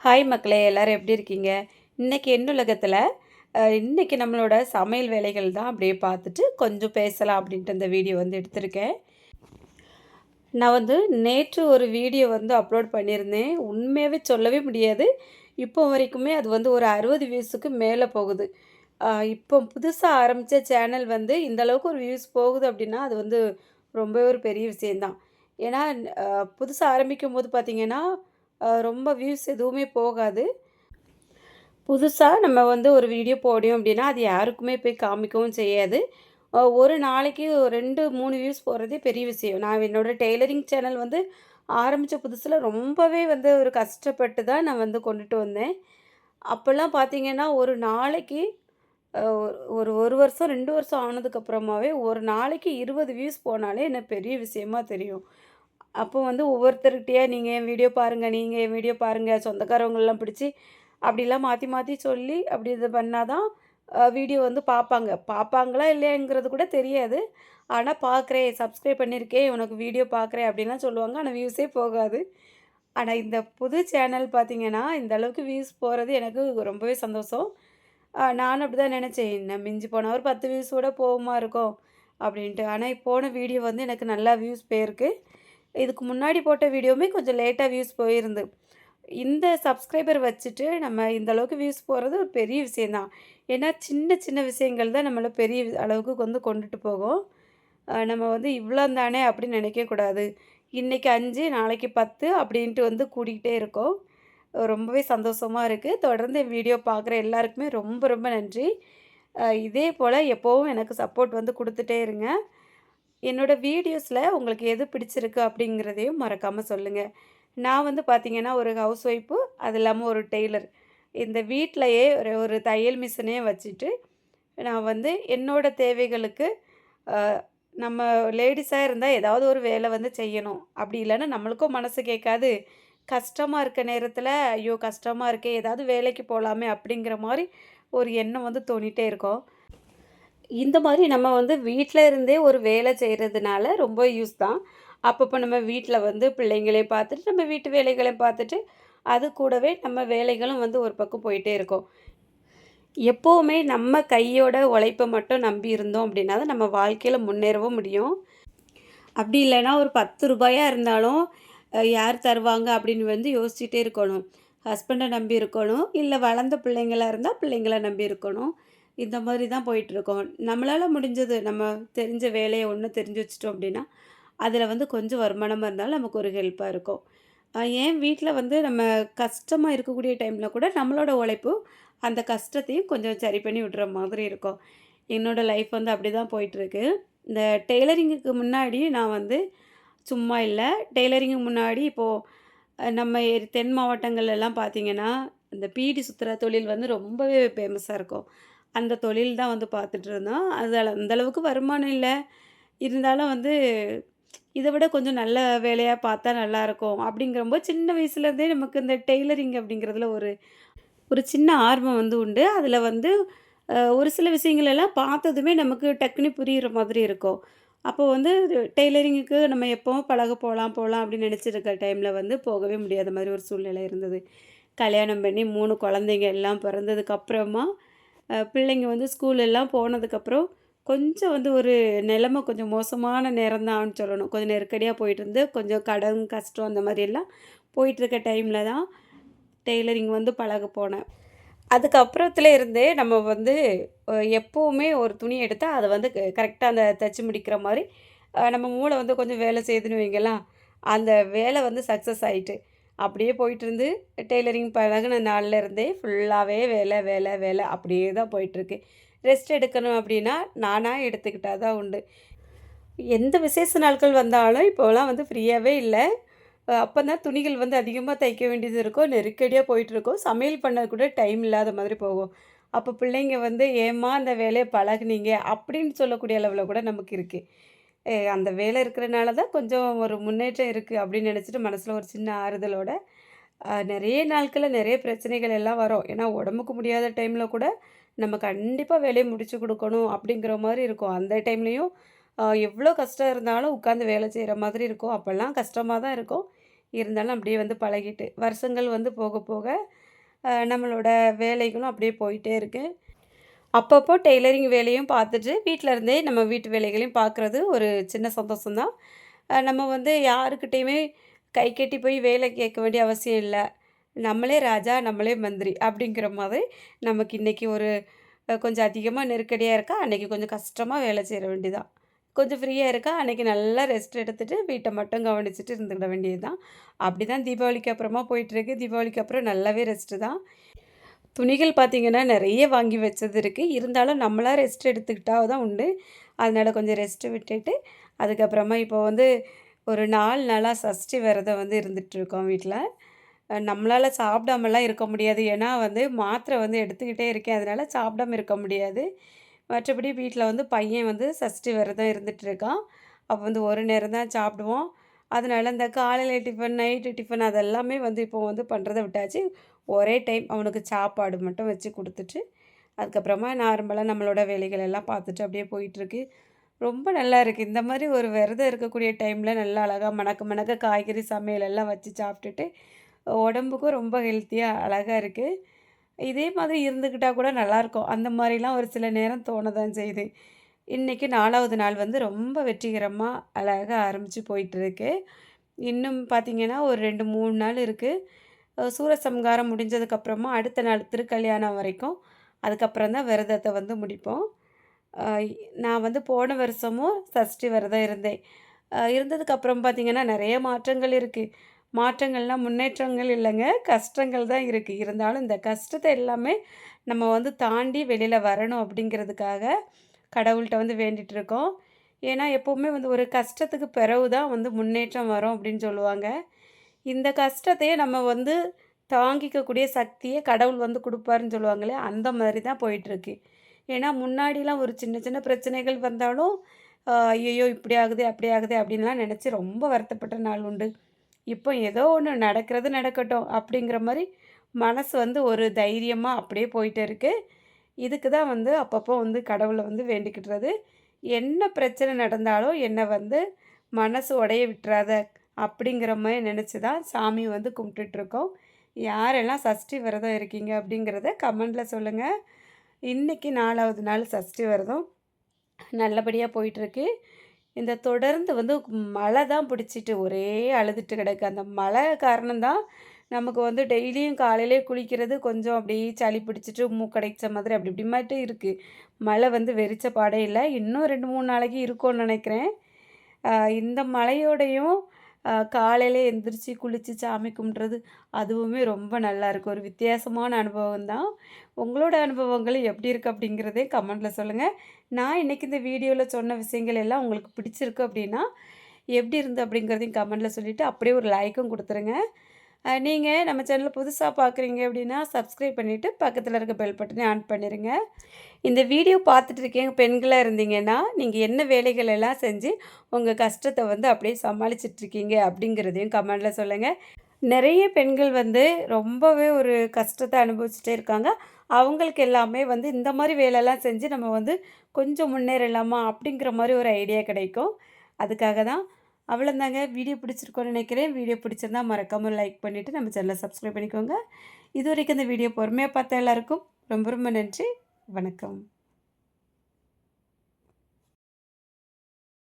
Hi மக்களே எல்லோரும் எப்படி இருக்கீங்க? இன்னைக்கு என்னுலகத்தில் இன்னைக்கு நம்மளோட சமையல் வேலைகள் தான் அப்படியே பார்த்துட்டு கொஞ்சம் பேசலாம் அப்படின்ட்டு இந்த வீடியோ வந்து எடுத்திருக்கேன். நான் வந்து நேற்று ஒரு வீடியோ வந்து அப்லோட் பண்ணியிருந்தேன். உண்மையாகவே சொல்லவே முடியாது. இப்போ வரைக்குமே அது வந்து ஒரு அறுபது வியூஸுக்கு மேலே போகுது. இப்போ புதுசாக ஆரம்பித்த சேனல் வந்து இந்த அளவுக்கு ஒரு வியூஸ் போகுது அப்படின்னா அது வந்து ரொம்பவே ஒரு பெரிய விஷயந்தான் ஏன்னா புதுசாக ஆரம்பிக்கும் போது பார்த்திங்கன்னா ரொம்ப வியூஸ் எதுவுமே போகாது. புதுசாக நம்ம வந்து ஒரு வீடியோ போடியோம் அப்படின்னா அது யாருக்குமே போய் காமிக்கவும் செய்யாது. ஒரு நாளைக்கு ரெண்டு மூணு வியூஸ் போகிறதே பெரிய விஷயம். நான் என்னோட டெய்லரிங் சேனல் வந்து ஆரம்பித்த புதுசில் ரொம்பவே வந்து ஒரு கஷ்டப்பட்டு தான் நான் வந்து கொண்டுட்டு வந்தேன். அப்போல்லாம் பார்த்திங்கன்னா ஒரு நாளைக்கு ஒரு ஒரு ஒரு வருஷம் ரெண்டு வருஷம் ஆனதுக்கப்புறமாவே ஒரு நாளைக்கு இருபது வியூஸ் போனாலே எனக்கு பெரிய விஷயமா தெரியும். அப்போ வந்து ஒவ்வொருத்தர்கிட்டயே நீங்கள் என் வீடியோ பாருங்கள் நீங்கள் என் வீடியோ பாருங்கள் சொந்தக்காரவங்களெலாம் பிடிச்சி அப்படிலாம் மாற்றி மாற்றி சொல்லி அப்படி இது பண்ணால் தான் வீடியோ வந்து பார்ப்பாங்க பார்ப்பாங்களா இல்லையாங்கிறது கூட தெரியாது. ஆனால் பார்க்குறேன் சப்ஸ்கிரைப் பண்ணியிருக்கேன் உனக்கு வீடியோ பார்க்குறேன் அப்படின்லாம் சொல்லுவாங்க. ஆனால் வியூஸே போகாது. ஆனால் இந்த புது சேனல் பார்த்தீங்கன்னா இந்த அளவுக்கு வியூஸ் போகிறது எனக்கு ரொம்பவே சந்தோஷம். நானும் அப்படி தான் நினச்சேன். நான் மிஞ்சி போனால் ஒரு பத்து வியூஸ் கூட போகுமா இருக்கும் அப்படின்ட்டு. ஆனால் போன வீடியோ வந்து எனக்கு நல்லா வியூஸ் போயிருக்கு. இதுக்கு முன்னாடி போட்ட வீடியோவுமே கொஞ்சம் லேட்டாக வியூஸ் போயிருந்து. இந்த சப்ஸ்கிரைபர் வச்சுட்டு நம்ம இந்த அளவுக்கு வியூஸ் போகிறது ஒரு பெரிய விஷயந்தான் ஏன்னா சின்ன சின்ன விஷயங்கள் தான் நம்மளை பெரிய அளவுக்கு வந்து கொண்டுட்டு போகும். நம்ம வந்து இவ்வளோ தானே அப்படின்னு நினைக்கக்கூடாது இன்றைக்கி அஞ்சு நாளைக்கு பத்து அப்படின்ட்டு வந்து கூட்டிகிட்டே இருக்கோம். ரொம்பவே சந்தோஷமாக இருக்குது தொடர்ந்து என் வீடியோ பார்க்குற எல்லாருக்குமே ரொம்ப ரொம்ப நன்றி. இதே போல் எப்போவும் எனக்கு சப்போர்ட் வந்து கொடுத்துட்டே இருங்க. என்னோட வீடியோஸில் உங்களுக்கு எது பிடிச்சிருக்கு அப்படிங்கிறதையும் மறக்காமல் சொல்லுங்கள் நான் வந்து பார்த்திங்கன்னா ஒரு ஹவுஸ் ஒய்ஃபு அது இல்லாமல் ஒரு டெய்லர் இந்த வீட்டிலையே ஒரு ஒரு தையல் மிஷினே வச்சுட்டு நான் வந்து என்னோடய தேவைகளுக்கு நம்ம லேடிஸாக இருந்தால் ஏதாவது ஒரு வேலை வந்து செய்யணும். அப்படி இல்லைன்னா நம்மளுக்கும் மனசு கேட்காது. கஷ்டமாக இருக்க நேரத்தில் ஐயோ கஷ்டமாக இருக்கே ஏதாவது வேலைக்கு போகலாமே அப்படிங்கிற மாதிரி ஒரு எண்ணம் வந்து தோணிகிட்டே இருக்கும். இந்த மாதிரி நம்ம வந்து வீட்டில் இருந்தே ஒரு வேலை செய்கிறதுனால ரொம்ப யூஸ் தான். அப்பப்போ நம்ம வீட்டில் வந்து பிள்ளைங்களையும் பார்த்துட்டு நம்ம வீட்டு வேலைகளையும் பார்த்துட்டு அது கூடவே நம்ம வேலைகளும் வந்து ஒரு பக்கம் போயிட்டே இருக்கும். எப்போவுமே நம்ம கையோட உழைப்பை மட்டும் நம்பி இருந்தோம் அப்படின்னா தான் நம்ம வாழ்க்கையில் முன்னேறவும் முடியும். அப்படி இல்லைன்னா ஒரு பத்து ரூபாயாக இருந்தாலும் யார் தருவாங்க அப்படின்னு வந்து யோசிச்சுட்டே இருக்கணும். ஹஸ்பண்டை நம்பி இருக்கணும். இல்லை வளர்ந்த பிள்ளைங்களாக இருந்தால் பிள்ளைங்கள நம்பி இருக்கணும். இந்த மாதிரி தான் போயிட்டுருக்கோம். நம்மளால் முடிஞ்சது நம்ம தெரிஞ்ச வேலையை ஒன்று தெரிஞ்சு வச்சிட்டோம் அப்படின்னா அதில் வந்து கொஞ்சம் வருமானமாக இருந்தாலும் நமக்கு ஒரு ஹெல்ப்பாக இருக்கும். ஏன் வீட்டில் வந்து நம்ம கஷ்டமாக இருக்கக்கூடிய டைமில் கூட நம்மளோட உழைப்பு அந்த கஷ்டத்தையும் கொஞ்சம் சரி பண்ணி விடுற மாதிரி இருக்கும். என்னோடய லைஃப் வந்து அப்படி தான் போயிட்டுருக்கு. இந்த டெய்லரிங்குக்கு முன்னாடி நான் வந்து சும்மா இல்லை. டெய்லரிங்கு முன்னாடி இப்போது நம்ம ஏரி- தென் மாவட்டங்கள்லாம் பார்த்திங்கன்னா இந்த பீடி சுற்றுற தொழில் வந்து ரொம்பவே ஃபேமஸாக இருக்கும். அந்த தொழில் தான் வந்து பார்த்துட்டு இருந்தோம் அதில் அந்தளவுக்கு வருமானம் இல்லை. இருந்தாலும் வந்து இதை விட கொஞ்சம் நல்ல வேலையாக பார்த்தா நல்லாயிருக்கும் அப்படிங்கிறம்போது சின்ன வயசுலேருந்தே நமக்கு இந்த டெய்லரிங் அப்படிங்கிறதுல ஒரு ஒரு சின்ன ஆர்வம் வந்து உண்டு. அதில் வந்து ஒரு சில விஷயங்களெல்லாம் பார்த்ததுமே நமக்கு டக்குன்னு புரிகிற மாதிரி இருக்கும். அப்போ வந்து டெய்லரிங்குக்கு நம்ம எப்போவும் பழக போகலாம் போகலாம் அப்படின்னு நினச்சிருக்க டைமில் வந்து போகவே முடியாத மாதிரி ஒரு சூழ்நிலை இருந்தது. கல்யாணம் பண்ணி மூணு குழந்தைங்க எல்லாம் பிறந்ததுக்கப்புறமா பிள்ளைங்க வந்து ஸ்கூல் எல்லாம் போனதுக்கப்புறம் கொஞ்சம் வந்து ஒரு நிலமை கொஞ்சம் மோசமான நேரம் தான் சொல்லணும். கொஞ்சம் நெருக்கடியாக போயிட்டு இருந்து கொஞ்சம் கடன் கஷ்டம் அந்த மாதிரி எல்லாம் டைமில் தான் டெய்லரிங் வந்து பழக போனேன். அதுக்கப்புறத்துல இருந்தே நம்ம வந்து எப்போவுமே ஒரு துணி எடுத்தால் அதை வந்து கரெக்டாக அந்த தைச்சி முடிக்கிற மாதிரி நம்ம மூளை வந்து கொஞ்சம் வேலை செய்யுதுன்னு வைங்களேன் அந்த வேலை வந்து சக்ஸஸ் ஆகிட்டு அப்படியே போயிட்டு இருந்து டெய்லரிங் பழகுன நாளில் இருந்தே ஃபுல்லாகவே வேலை வேலை வேலை அப்படியே தான் போயிட்டுருக்கு. ரெஸ்ட் எடுக்கணும் அப்படின்னா நானாக எடுத்துக்கிட்டால் தான் உண்டு. எந்த விசேஷ நாட்கள் வந்தாலும் இப்போலாம் வந்து ஃப்ரீயாகவே இல்லை. அப்போ தான் துணிகள் வந்து அதிகமாக தைக்க வேண்டியது இருக்கும் நெருக்கடியாக போயிட்டுருக்கோம். சமையல் பண்ண கூட டைம் இல்லாத மாதிரி போகும். அப்போ பிள்ளைங்க வந்து ஏம்மா அந்த வேலையை பழகுனீங்க? அப்படின்னு சொல்லக்கூடிய அளவில் கூட நமக்கு இருக்குது அந்த வேலை இருக்கிறனால தான் கொஞ்சம் ஒரு முன்னேற்றம் இருக்குது அப்படின்னு நினச்சிட்டு மனசில் ஒரு சின்ன ஆறுதலோட நிறைய நாட்களில் நிறைய பிரச்சனைகள் எல்லாம் வரும். ஏன்னா உடம்புக்கு முடியாத டைமில் கூட நம்ம கண்டிப்பாக வேலையை முடிச்சு கொடுக்கணும் அப்படிங்கிற மாதிரி இருக்கும். அந்த டைம்லேயும் எவ்வளோ கஷ்டம் இருந்தாலும் உட்காந்து வேலை செய்கிற மாதிரி இருக்கும். அப்போல்லாம் கஷ்டமாக தான் இருக்கும். இருந்தாலும் அப்படியே வந்து பழகிட்டு வருஷங்கள் வந்து போக போக நம்மளோட வேலைகளும் அப்படியே போயிட்டே இருக்குது அப்பப்போ டெய்லரிங் வேலையும் பார்த்துட்டு வீட்டில் இருந்தே நம்ம வீட்டு வேலைகளையும் பார்க்குறது ஒரு சின்ன சந்தோஷம்தான். நம்ம வந்து யாருக்கிட்டேயுமே கை கட்டி போய் வேலை கேட்க வேண்டிய அவசியம் இல்லை. நம்மளே ராஜா நம்மளே மந்திரி அப்படிங்கிற மாதிரி நமக்கு இன்றைக்கி ஒரு கொஞ்சம் அதிகமாக நெருக்கடியாக இருக்கா அன்றைக்கி கொஞ்சம் கஷ்டமாக வேலை செய்ய வேண்டியதான் கொஞ்சம் ஃப்ரீயாக இருக்கா அன்றைக்கி நல்லா ரெஸ்ட் எடுத்துகிட்டு வீட்டை மட்டும் கவனிச்சுட்டு இருந்துக்கிட வேண்டியது தான் அப்படி தான் தீபாவளிக்கு அப்புறமா போயிட்டுருக்கு தீபாவளிக்கு அப்புறம் நல்லாவே ரெஸ்ட்டு தான். துணிகள் பார்த்திங்கன்னா நிறைய வாங்கி வச்சது இருக்குது இருந்தாலும் நம்மளாக ரெஸ்ட் எடுத்துக்கிட்டால் தான் உண்டு. அதனால் கொஞ்சம் ரெஸ்ட்டு விட்டுட்டு அதுக்கப்புறமா இப்போ வந்து ஒரு நாலு நாளாக சஷ்டி விரதம் வந்து இருந்துகிட்ருக்கோம் வீட்டில் நம்மளால் சாப்பிடாமலாம் இருக்க முடியாது. ஏன்னா வந்து மாத்திரை வந்து எடுத்துக்கிட்டே இருக்கேன். அதனால் சாப்பிடாம இருக்க முடியாது. மற்றபடி வீட்டில் வந்து பையன் வந்து சஷ்டி விரதம் இருந்துகிட்ருக்கான் அப்போ வந்து ஒரு நேரம் தான் சாப்பிடுவோம். அதனால இந்த காலையில் டிஃபன் நைட்டு டிஃபன் அதெல்லாமே வந்து இப்போ வந்து பண்ணுறதை விட்டாச்சு. ஒரே டைம் அவனுக்கு சாப்பாடு மட்டும் வச்சு கொடுத்துட்டு அதுக்கப்புறமா நார்மலாக நம்மளோட வேலைகள் எல்லாம் பார்த்துட்டு அப்படியே போயிட்டுருக்கு. ரொம்ப நல்லா இருக்குது இந்த மாதிரி ஒரு விரதம் இருக்கக்கூடிய டைமில் நல்லா அழகாக மணக்க மணக்க காய்கறி சமையல் எல்லாம் வச்சு சாப்பிட்டுட்டு உடம்புக்கும் ரொம்ப ஹெல்த்தியாக அழகாக இருக்குது இதே மாதிரி இருந்துக்கிட்டால் கூட நல்லாயிருக்கும் அந்த மாதிரிலாம் ஒரு சில நேரம் தோண தான் செய்யுது. இன்றைக்கி நாலாவது நாள் வந்து ரொம்ப வெற்றிகரமாக அழகாக ஆரம்பித்து போயிட்டுருக்கு. இன்னும் பார்த்திங்கன்னா ஒரு ரெண்டு மூணு நாள் இருக்குது சூரசம்காரம் முடிஞ்சதுக்கப்புறமா அடுத்த நாள் திருக்கல்யாணம் வரைக்கும் அதுக்கப்புறம் தான் விரதத்தை வந்து முடிப்போம். நான் வந்து போன வருஷமும் சஷ்டி விரதம் இருந்தேன். இருந்ததுக்கப்புறம் பார்த்திங்கன்னா நிறைய மாற்றங்கள் இருக்குது மாற்றங்கள்லாம் முன்னேற்றங்கள் இல்லைங்க கஷ்டங்கள் தான் இருக்குது இருந்தாலும் இந்த கஷ்டத்தை எல்லாமே நம்ம வந்து தாண்டி வெளியில் வரணும் அப்படிங்கிறதுக்காக கடவுள்கிட்ட வந்து வேண்டிகிட்டு இருக்கோம். ஏன்னா எப்போவுமே வந்து ஒரு கஷ்டத்துக்கு பிறகு தான் வந்து முன்னேற்றம் வரும் அப்படின்னு சொல்லுவாங்க. இந்த கஷ்டத்தையே நம்ம வந்து தாங்கிக்கக்கூடிய சக்தியை கடவுள் வந்து கொடுப்பாருன்னு சொல்லுவாங்களே அந்த மாதிரி தான் போயிட்டுருக்கு. ஏன்னா முன்னாடிலாம் ஒரு சின்ன சின்ன பிரச்சனைகள் வந்தாலும் ஐயோ ஐயையோ இப்படி ஆகுது அப்படி ஆகுது அப்படின்லாம் நினச்சி ரொம்ப வருத்தப்பட்ட நாள் உண்டு. இப்போ ஏதோ ஒன்று நடக்கிறது நடக்கட்டும் அப்படிங்கிற மாதிரி மனசு வந்து ஒரு தைரியமாக அப்படியே போயிட்டு இருக்குது இதுக்கு தான் வந்து அப்பப்போ வந்து கடவுளை வந்து வேண்டிக்கிட்டுறது. என்ன பிரச்சனை நடந்தாலும் என்னை வந்து மனசு உடைய விட்டுறாத அப்படிங்கிற மாதிரி நினச்சி தான் சாமி வந்து கும்பிட்டுட்ருக்கோம். யாரெல்லாம் சஷ்டி விரதம் இருக்கீங்க அப்படிங்கிறத கமெண்டில் சொல்லுங்கள் இன்றைக்கி நாலாவது நாள் சஷ்டி விரதம். நல்லபடியாக போயிட்டுருக்கு இந்த தொடர்ந்து வந்து மழை தான் பிடிச்சிட்டு ஒரே அழுதுட்டு கிடக்கு. அந்த மழை காரணம்தான் நமக்கு வந்து டெய்லியும் காலையிலே குளிக்கிறது கொஞ்சம் அப்படியே சளி பிடிச்சிட்டு மூக்கடைச்ச மாதிரி அப்படி இப்படி மட்டும் இருக்குது மழை வந்து வெறிச்ச பாடே இல்லை. இன்னும் ரெண்டு மூணு நாளைக்கு இருக்கும்னு நினைக்கிறேன். இந்த மழையோடையும் காலையில் எந்திரிச்சு குளித்து சாமி கும்பிட்றது அதுவுமே ரொம்ப நல்லா இருக்கும். ஒரு வித்தியாசமான அனுபவம் தான். உங்களோட அனுபவங்கள் எப்படி இருக்குது அப்படிங்கிறதே கமெண்டில் சொல்லுங்கள் நான் இன்றைக்கி இந்த வீடியோவில் சொன்ன விஷயங்கள் எல்லாம் உங்களுக்கு பிடிச்சிருக்கு அப்படின்னா எப்படி இருந்து அப்படிங்கிறதையும் கமெண்டில் சொல்லிவிட்டு அப்படியே ஒரு லைக்கும் கொடுத்துருங்க. நீங்கள் நம்ம சேனலை புதுசாக பார்க்குறீங்க அப்படின்னா சப்ஸ்கிரைப் பண்ணிவிட்டு பக்கத்தில் இருக்க பெல் பட்டனை ஆன் பண்ணிடுங்க இந்த வீடியோ பார்த்துட்டு இருக்கீங்க பெண்களாக இருந்தீங்கன்னா நீங்கள் என்ன வேலைகள் எல்லாம் செஞ்சு உங்கள் கஷ்டத்தை வந்து அப்படியே சமாளிச்சிட்ருக்கீங்க அப்படிங்கிறதையும் கமெண்டில் சொல்லுங்கள் நிறைய பெண்கள் வந்து ரொம்பவே ஒரு கஷ்டத்தை அனுபவிச்சுட்டே இருக்காங்க. அவங்களுக்கு எல்லாமே வந்து இந்த மாதிரி வேலையெல்லாம் செஞ்சு நம்ம வந்து கொஞ்சம் முன்னேறலாமா அப்படிங்கிற மாதிரி ஒரு ஐடியா கிடைக்கும். அதுக்காக தான் அவ்வளோந்தாங்க வீடியோ பிடிச்சிருக்கோன்னு நினைக்கிறேன். வீடியோ பிடிச்சிருந்தா மறக்காமல் லைக் பண்ணிவிட்டு நம்ம சேனலை சப்ஸ்கிரைப் பண்ணிக்கோங்க. இது வரைக்கும் இந்த வீடியோ பொறுமையாக பார்த்த எல்லாருக்கும் ரொம்ப ரொம்ப நன்றி. வணக்கம்.